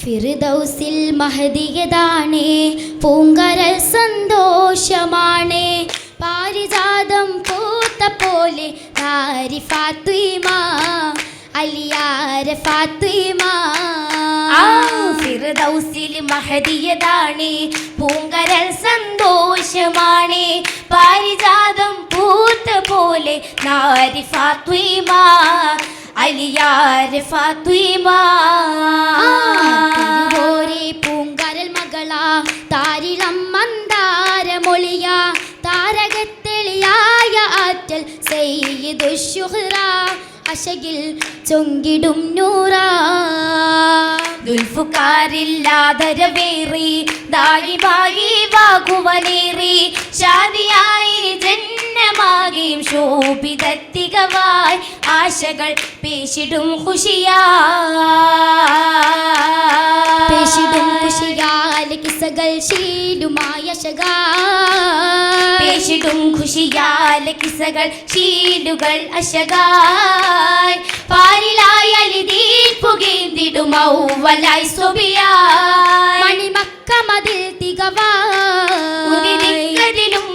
ഫിർദൗസിൽ മഹദിയതാണേ പൂങ്കരൽ സന്തോഷമാണേ. പാരിജാതം പൂത്ത പോലെ താരി ഫാത്തിമ അലിയാര ഫാത്തിമ. ഫിർദൗസിൽ മഹദിയതാണേ പൂങ്കരൽ സന്തോഷമാണേ. പാരിജാതം പൂത്ത പോലെ നാരി ഫാത്വീമ അലിയാര് ഫാത്വീമ തിരുവോരെ പൂങ്കരൽ മകളാ താരിളം മന്ദാരമൊളിയ താരകത്തെളിയായ ആറ്റൽ സെയ്തു ശുഹ്റ അശകിൽ ചൊങ്കിടും നൂറാ. ദുൽഫുക്കാരില്ലാതരവേറി ദായിബായി വാകുവനേറി ജന്മമാകെയും ജന്മമാകിയും ശോഭിതത്തികവായി ആശകൾ പേശിടും ഖുഷിയാ പേശിടും കുശിയാൽ കിസകൾ ശീലുമായ ശകാ പേശിടും ഖുഷിയാല കിസകൾ ശീലുകൾ അശകായ് പാരിലായി അലിതീൻ പുകേന്തിടും ഔവലായി സ്വബിയായ് മണിമക്ക മതിൽ തികവാ ഉദിതിക്കതിലും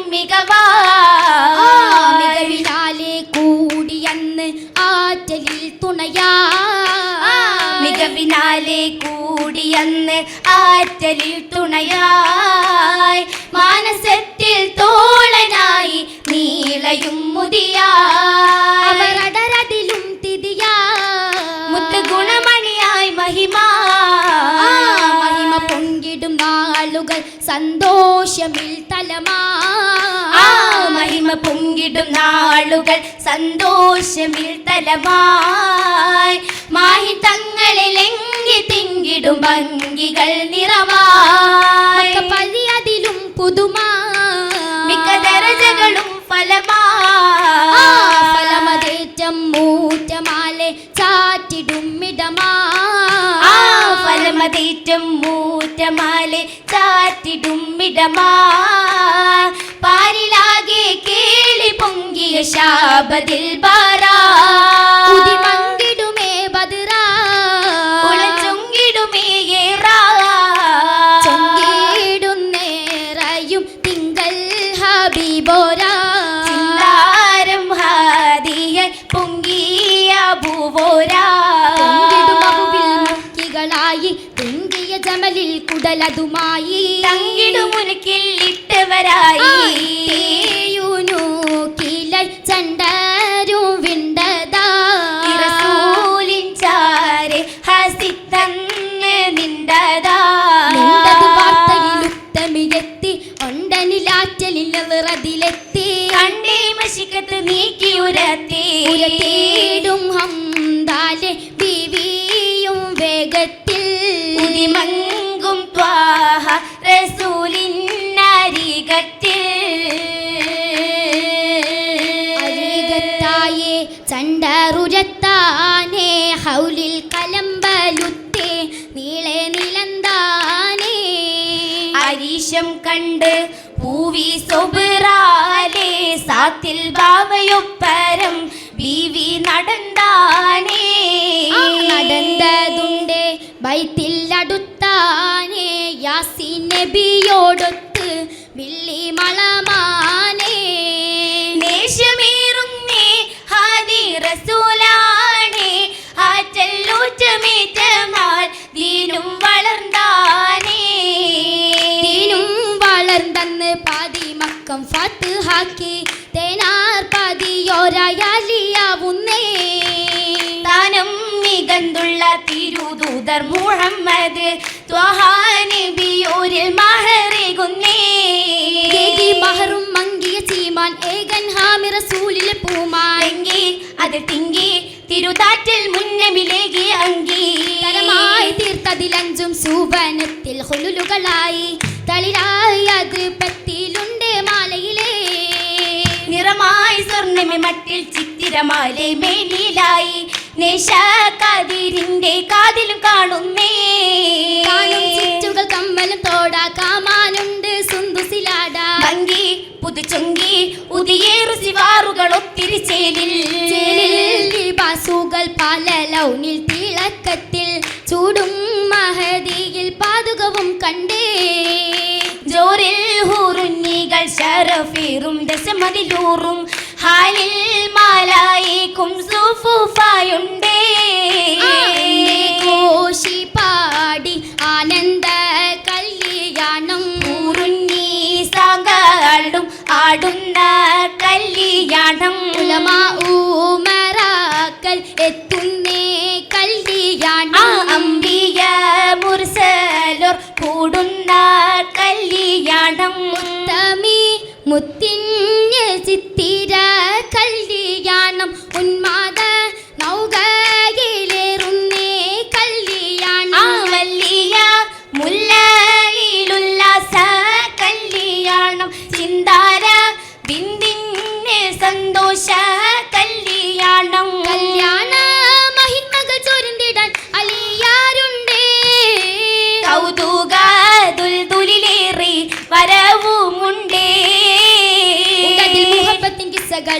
മികവിനാലെ കൂടിയന്ന് ആറ്റലിൽ തുണയായി. മാനസത്തിൽ തോളനായി നീളയും മുതിയാടരതിലും മുത്ത് ഗുണമണിയായി മഹിമ. മഹിമ പൊങ്കിടും നാളുകൾ സന്തോഷമിൽ തലമാ. മഹിമ പൊങ്കിടും നാളുകൾ സന്തോഷമിൽ തലമായി. മാഹി തങ്ങളിലെങ്കി തിങ്കിടും ഭംഗികൾ നിറമായി മക്ക പുതുമ മിക്ക ദരജകളും ഫലമതേറ്റം മൂറ്റമാലെ ചാറ്റിടും ഇടമാ ആ ഫലമതേറ്റം മൂറ്റമാലെ ചാറ്റിടും ഇടമാ പൊങ്കിയ ശാപതിൽ ബാറാ ഉദിമങ്കിടുമേ ബദറാ. ഉളച്ചൊങ്കിടുമേ ഏറാ. ചൊങ്കിടുന്നേറയും തിങ്കൾ ഹബീബോരാ. ചിന്താരം ഹാദിയ പൊങ്കിയ ഭൂവോരാ തിങ്കിയ ജമലിൽ കുടലതുമായി. പൂവി സൊബിറാലേ സാത്തിൽ ബാബയൊപ്പരം ബീവി നടന്താനേ. നടന്നതുണ്ട് ബൈത്തിൽ അടുത്താനേ. യാസി നബിയോടൊത്ത് വില്ലി മളമാനേ. ഫത്ത് ഹാക്കി തേനാർ പതിയോരയാലിയാവുന്നേ. താനം മികന്തുള്ള തിരുദൂതർ മുഹമ്മദ് ത്വഹാനബിയോരിൽ മഹറേകുന്നേ. മഹറും മങ്കിയ ചീമാൻ ഏകൻ ഹാമി റസൂലിലെ പൂമാങ്കി അത് തിങ്കി തിരുതാറ്റിൽ മുന്നമിലേകി അങ്കി. തരമായി തീർത്തതിലഞ്ചും സൂപനത്തിൽ ഹുലുലുകളായി. തളിരായി അത് മാലയിലേ നിറമായി സ്വർണമി മട്ടിൽ ചിത്തിരമാലെ മേലിലായി. നേശാതിരിന്റെ കാതിലും കാണുന്നേ. ചുറ്റുകൾ കമ്മലും തോടാ കാമാനുണ്ട് സുന്ദുസിലാട. ഭംഗി പുതുചൊങ്കി ഉദിയേറു സിവാറുകൾ ഒത്തിരി ചേലിൽ. ഷറഫീറും ദശമതിലൂറും ഹാലിൽ മാലായിക്കും സുഫുഫായുണ്ടേ കോശി പാടി ആനന്ദ കല്യാണം. ഊറുന്നി സാങ്കാടും ആടുന്ന കല്യാണം. ഉലമാ ഊമറാക്കൽ എത്തുന്നേ മുത്തിഞ്ഞ ചിത്തിര കല്യാണം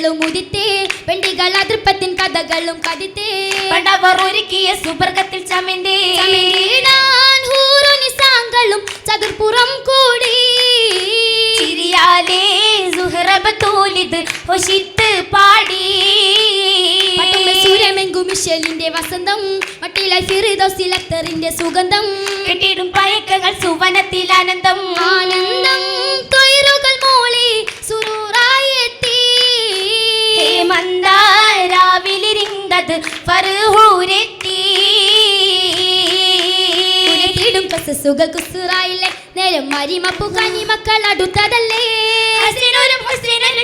കിസ്സകളും ഉദിത്തേ. പെണ്ടികൾ അതൃപ്പത്തിൻ കഥകളും കതിത്തേ. പടവർ ഒരുക്കിയ സുബർഗത്തിൽ ചമന്തേ. ചമിടിടാൻ ഹൂറുനിസാങ്കളും ചതുർപ്പുറം കൂടി. ചിരിയാലേ സുഹറബ തോലിത് ഒഷിത്ത് പാടി. പട്ടുള്ള സൂര്യമെങ്കും മിഷലിന്റെ വസന്തം മട്ടിലായി ഫിറിദോസിലത്തറിന്റെ സുഗന്ധം. കെട്ടിടും പയക്കങ്ങൾ സുവനത്തിൽ ആനന്ദം. ആനന്ദം. നേരം മരിമപ്പു കനിമക്കൾ അടുത്തതല്ലേ?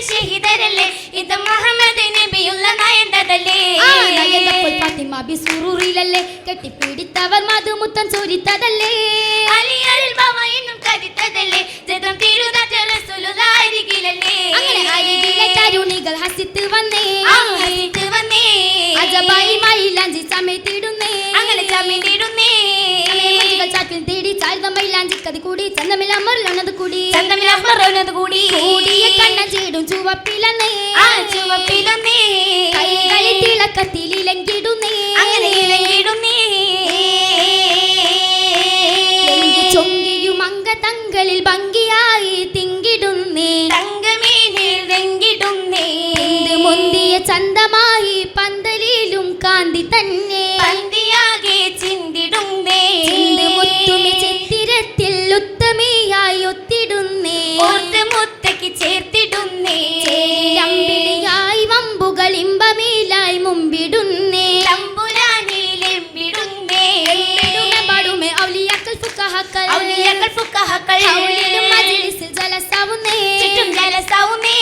ഷഹീദരല്ലേ? ഇത് മുഹമ്മദ് നബിയുള്ള നയന്തതല്ലേ? ഫാത്തിമ ബിസുറൂറിലല്ലേ? കെട്ടിപ്പിടിത്തവർ മധുമുത്തം ചൊരിത്തതല്ലേ അലിയറിൽ എന്നും കരുത്തതല്ലേ? ജതം തിരുനാറ്റ അങ്ങനെ അരികിലെ തരുണികൾ ഹസിത്ത് വന്നേ. ഹസിത്ത് മൈലാഞ്ചി സമയത്തിടുന്നേ അങ്ങനെ ചമ്മിണ്ടിടുന്നേ മഞ്ചുകൾ ചാറ്റിൽ തേടി ചാരുത മൈലാഞ്ചി കതി കൂടി ചന്തമില്ല മുരളണത് കൂടി. ചന്തമിൽ അമറുന്നത് കൂടി. കൂടിയ കണ്ണ ചേടും ചുവപ്പിലന്നേ. ആ ചുവപ്പിലൊന്നേ. കൈകളിൽ തിളക്കത്തിലിലങ്കിടുന്നേ അങ്ങനെ ഇളങ്ങിടുന്നേ എങ്കി ചൊങ്കിയും അങ്ക തങ്ങളിൽ ഭംഗിയായി തിങ്കിടുന്നേ. തങ്കമീനിൽ രംഗിടുന്നേ. മുന്തിയ ചന്തമായി തന്നെ. പന്തിയാകെ ചിന്തിടുന്നേ. ചിന്ത് മുത്തുമി ചിത്തിരത്തിൽ ഉത്തമിയായി ഒത്തിടുന്നേ. ഓർത്ത് മുത്തക്ക് ചേർത്തിടുന്നേ. അമ്പിളിയായി വമ്പുകൾ ഇമ്പമീലായി മുമ്പിടുന്നേ. തമ്പുരാനിലെമ്പിടുന്നേ പാടുമെ ഔലിയാക്കൾ ഫുക്കഹക്കൾ ഔലിയകൾ ഫുക്കഹക്കൾ ഹൗലിലും മജ്ലിസിൽ ജലസാവുന്നേ. ചുറ്റും ജലസാവുന്നേ.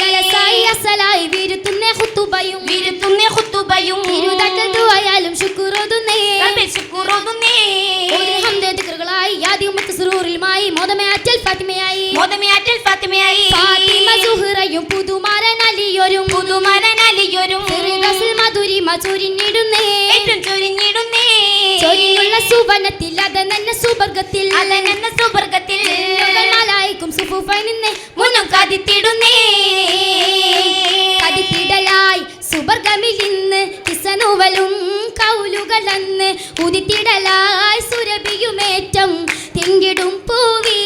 ജലസായി അസലായി വിരുത്തുന്നേ ഹുത്തുബയും വിരുത്തുന്നേ ദുആയാലും ദിക്റുകളായി യാദിയും സുറൂറിലുമായി മോദമേ അറ്റൽ ഫാത്തിമയായി. മോദമയാറ്റൽ ഫാത്തിമയായി. ഫാത്തിമ സുഹറയും പുതുമാരൻ അലിയൊരും പുതുമരനലിയൊരും. ഫിർദൗസിൽ മധുരിമ ചൊരിഞ്ഞിടുന്നേ ഏറ്റവും ചൊരിഞ്ഞിടുന്നേ. ചൊരിഞ്ഞുള്ള സുവനത്തിൽ അതനന്ന സുവർഗത്തിൽ. അലനെന്ന സുവർഗത്തിൽ. മലായിക്കും സുഫുഫായി നിന്നെ. മുന്നും കതിത്തിടുന്നേ. ഉദിത്തിടലായി സുരഭിയുമേറ്റം തിങ്കിടും പൂവി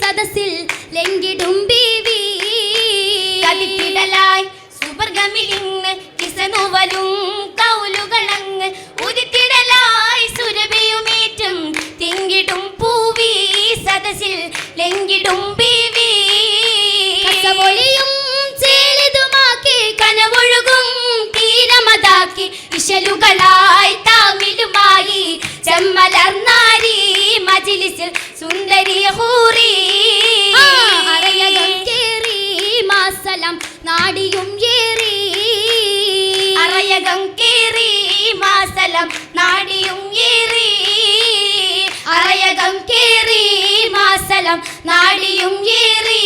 സദസ്സിൽ ലെങ്കിടും ബീവി. കതിത്തിടലായി സുവർഗമിലിന്ന് കിസനുവലും കൗലുകളങ്ങ് ഉദിത്തിടലായി സുരഭിയുമേറ്റം തിങ്കിടും പൂവി സദസ്സിൽ ലെങ്കിടും ബീവി. കസവൊളിയും ചേലിതുമാക്കി കനവൊഴുകും തീരമതാക്കി ഇശലുകളായി താമിലുമായി ചെമ്മലർന്നാരി മജിലിസിൽ സുന്ദരി ഹൂറി. കേറി മാസലം നാടിയും ഏറി. അറയകം കേറി മാസലം നാടിയും ഏറി. അറയകം കേറി മാസലം നാടിയും ഏറി.